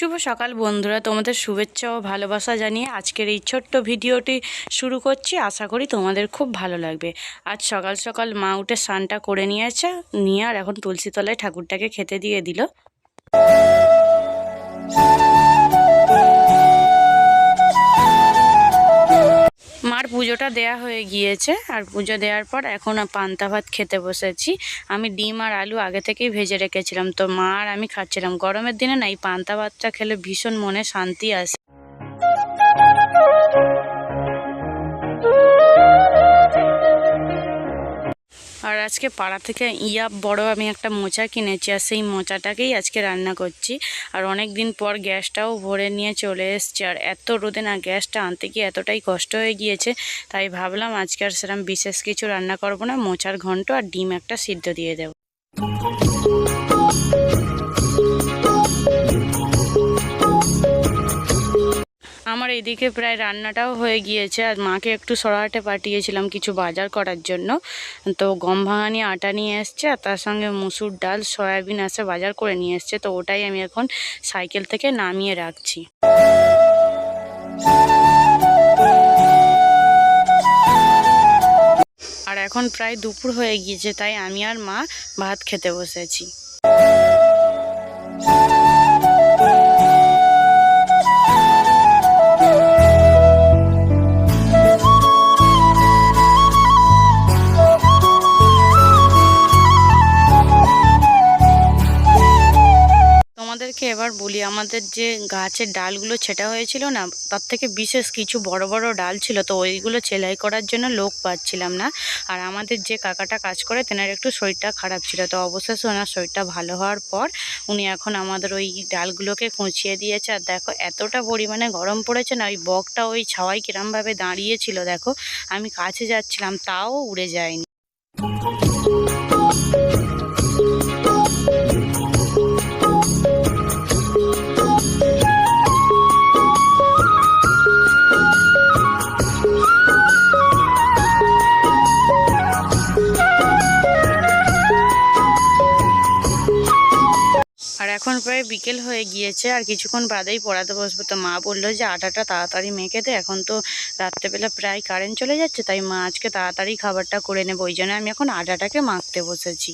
শুভ সকাল বন্ধুরা, তোমাদের শুভেচ্ছা ও ভালোবাসা জানিয়ে আজকের এই ছোট্ট ভিডিওটি শুরু করছি। আশা করি তোমাদের খুব ভালো লাগবে। আজ সকাল সকাল মা উঠে স্নানটা করে নিয়েছে, নিয়ে আর এখন তুলসীতলায় ঠাকুরটাকে খেতে দিয়ে দিল। পুজোটা দেয়া হয়ে গিয়েছে। আর পুজো দেওয়ার পর এখন পান্তা ভাত খেতে বসেছি। আমি ডিম আর আলু আগে থেকেই ভেজে রেখেছিলাম। তো মা আর আমি খাচ্ছিলাম। গরমের দিনে না, এই পান্তা ভাতটা খেলে ভীষণ মনে শান্তি আসে। আজকে পাড়া থেকে ইয়া বড় আমি একটা মোচা কিনেছি আর সেই মোচাটাকেই আজকে রান্না করছি। আর অনেক দিন পর গ্যাসটাও ভরে নিয়ে চলে এসছে। আর এত রোদে না গ্যাসটা আনতে গিয়ে এতটাই কষ্ট হয়ে গিয়েছে, তাই ভাবলাম আজকে আর সেরকম বিশেষ কিছু রান্না করব না, মোচার ঘন্ট আর ডিম একটা সিদ্ধ দিয়ে দেবো। আমার এদিকে প্রায় রান্নাটাও হয়ে গিয়েছে আর মাকে একটু সরাহাটে পাঠিয়েছিলাম কিছু বাজার করার জন্য। তো গম ভাঙানি, আটা নিয়ে এসছে আর তার সঙ্গে মুসুর ডাল, সয়াবিন আসে বাজার করে নিয়ে এসছে। তো ওটাই আমি এখন সাইকেল থেকে নামিয়ে রাখছি। আর এখন প্রায় দুপুর হয়ে গিয়েছে, তাই আমি আর মা ভাত খেতে বসেছি। বলি, আমাদের যে গাছের ডালগুলো ছেটা হয়েছিল না, তার থেকে বিশেষ কিছু বড় বড় ডাল ছিল, তো ওইগুলো সেলাই করার জন্য লোক পাচ্ছিলাম না। আর আমাদের যে কাকাটা কাজ করে, তেনার একটু শরীরটা খারাপ ছিল, তো অবশেষে ওনার শরীরটা ভালো হওয়ার পর উনি এখন আমাদের ওই ডালগুলোকে কুঁচিয়ে দিয়েছে। আর দেখো, এতটা পরিমাণে গরম পড়েছে না, ওই বকটা ওই ছাওয়াই কিরমভাবে দাঁড়িয়েছিল, দেখো। আমি কাছে যাচ্ছিলাম, তাও উড়ে যায়নি। এখন প্রায় বিকেল হয়ে গিয়েছে, আর কিছুক্ষণ বাদেই পড়াতে বসবো। তো মা বলল যে, আটাটা তাড়াতাড়ি মেখে দে, এখন তো রাত্রেবেলা প্রায় কারেন্ট চলে যাচ্ছে, তাই মা আজকে তাড়াতাড়ি খাবারটা করে নেব। ওই জন্য আমি এখন আটাটাকে মাখতে বসেছি।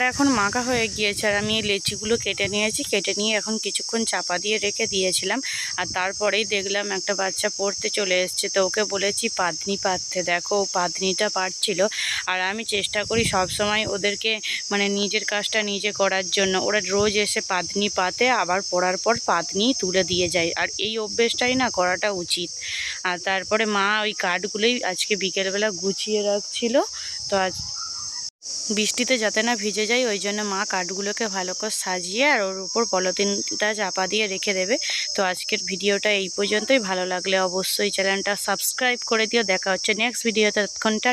আটাটা এখন মাখা হয়ে গিয়েছে আর আমি এই লেচিগুলো কেটে নিয়েছি, কেটে নিয়ে এখন কিছুক্ষণ চাপা দিয়ে রেখে দিয়েছিলাম আর তারপরেই দেখলাম একটা বাচ্চা পড়তে চলে এসছে তো ওকে বলেছি পাতনি পাততে দেখো ও পাতনিটা পারছিল আর আমি চেষ্টা করি সব সময় ওদেরকে মানে নিজের কাজটা নিজে করার জন্য। ওরা রোজ এসে পাতনি পাতে, আবার পড়ার পর পাতনি তুলে দিয়ে যায় আর এই অভ্যেসটাই না করাটা উচিত। আর তারপরে মা ওই কাঠগুলোই আজকে বিকেলবেলা গুছিয়ে রাখছিল। তো আজ বৃষ্টিতে যাতে না ভিজে যায়, ওই জন্য মা কাঠগুলোকে ভালো করে সাজিয়ে আর ওর উপর পলিথিনটা চাপা দিয়ে রেখে দেবে। তো আজকের ভিডিওটা এই পর্যন্তই। ভালো লাগলে অবশ্যই চ্যানেলটা সাবস্ক্রাইব করে দিও। দেখা হচ্ছে নেক্সট ভিডিওতে ততক্ষণটা